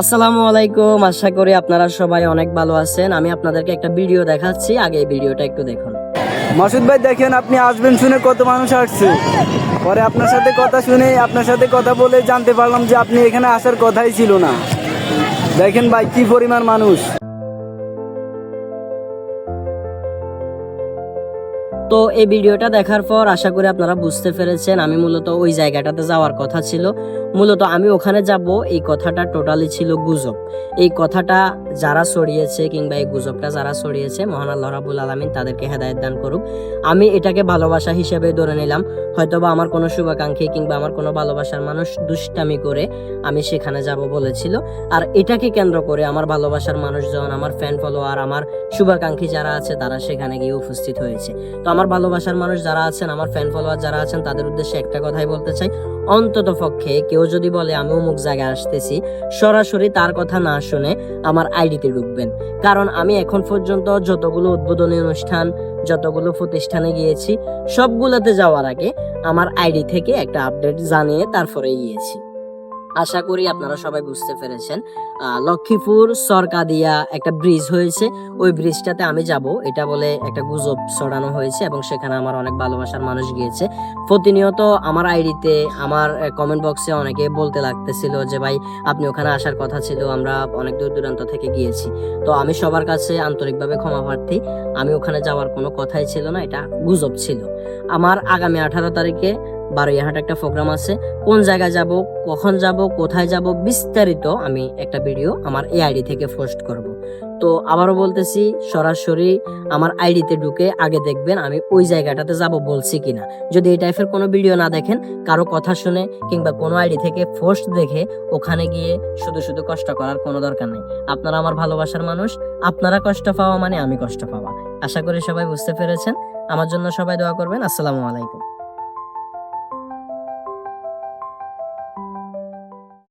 আসসালামু আলাইকুম। আশা করি আপনারা সবাই অনেক ভালো আছেন। আমি আপনাদেরকে একটা ভিডিও দেখাচ্ছি। আগে এই ভিডিওটা একটু দেখুন। মাসুদ ভাই, দেখেন আপনি আসবেন শুনে কত মানুষ আসছে। পরে আপনার সাথে কথা শুনে আপনার সাথে কথা বলে জানতে পারলাম যে আপনি এখানে আসার কথাই ছিল না। দেখেন ভাই, কি পরিমাণ মানুষ। তো এই ভিডিওটা দেখার পর আশা করি আপনারা বুঝতে পেরেছেন, আমি মূলত ওই জায়গাটাতে যাওয়ার কথা ছিল। মূলত আমি ওখানে যাব, এই কথাটা টোটালি ছিল গুজব। এই কথাটা যারা ছড়িয়েছে কিংবা এই গুজবটা যারা ছড়িয়েছে, মহান আল্লাহ রাবুল আলমিন তাদেরকে হেদায়ত দান করুক। আমি এটাকে ভালোবাসা হিসেবে ধরে নিলাম। হয়তোবা আমার কোনো শুভাকাঙ্ক্ষী কিংবা আমার কোনো ভালোবাসার মানুষ দুষ্টামি করে আমি সেখানে যাব বলেছিল। আর এটাকে কেন্দ্র করে আমার ভালোবাসার মানুষজন, আমার ফ্যান ফলোয়ার আমার শুভাকাঙ্ক্ষী যারা আছে, তারা সেখানে গিয়ে উপস্থিত হয়েছে। তো আমার ভালোবাসার মানুষ যারা আছেন, আমার ফ্যান ফলোয়ার যারা আছেন, তাদের উদ্দেশ্যে একটা কথাই বলতে চাই। অন্তত পক্ষে কেউ যদি বলে আমি অমুক জায়গায় আসতেছি, সরাসরি তার কথা না শুনে আমার আইডিতে ঢুকবেন। কারণ আমি এখন পর্যন্ত যতগুলো উদ্বোধনী অনুষ্ঠান, যতগুলো প্রতিষ্ঠানে গিয়েছি, সবগুলোতে যাওয়ার আগে আমার আইডি থেকে একটা আপডেট জানিয়ে তারপরে গিয়েছি। আশা করি আপনারা সবাই বুঝতে পেরেছেন। লক্ষ্মীপুর সরকাদিয়া একটা ব্রিজ হয়েছে। ওই ব্রিজটাতে আমি যাব। এটা বলে একটা গুজব ছড়ানো হয়েছে এবং সেখানে আমার অনেক ভালোবাসার মানুষ গিয়েছে। প্রতিনিয়ত আমার আইডিতে, আমার কমেন্ট বক্সে অনেকে বলতে লাগতেছিল যে, ভাই, আপনি ওখানে আসার কথা ছিল, আমরা অনেক দূর দূরান্ত থেকে গিয়েছি। তো আমি সবার কাছে আন্তরিকভাবে ক্ষমা প্রার্থী। আমি ওখানে যাওয়ার কোনো কথাই ছিল না, এটা গুজব ছিল। আমার আগামী আঠারো তারিখে বারোইহাট একটা প্রোগ্রাম আছে। কোন জায়গায় যাব, কখন যাব, কোথায় যাব, বিস্তারিত আমি একটা ভিডিও আমার এই আইডি থেকে পোস্ট করব। তো আবারও বলতেছি, সরাসরি আমার আইডিতে ঢুকে আগে দেখবেন আমি ওই জায়গাটাতে যাব বলছি কিনা। যদি এই টাইপের কোনো ভিডিও না দেখেন, কারও কথা শুনে কিংবা কোনো আইডি থেকে পোস্ট দেখে ওখানে গিয়ে শুধু শুধু কষ্ট করার কোনো দরকার নেই। আপনারা আমার ভালোবাসার মানুষ, আপনারা কষ্ট পাওয়া মানে আমি কষ্ট পাওয়া। আশা করি সবাই বুঝতে পেরেছেন। আমার জন্য সবাই দোয়া করবেন। আসসালামু আলাইকুম।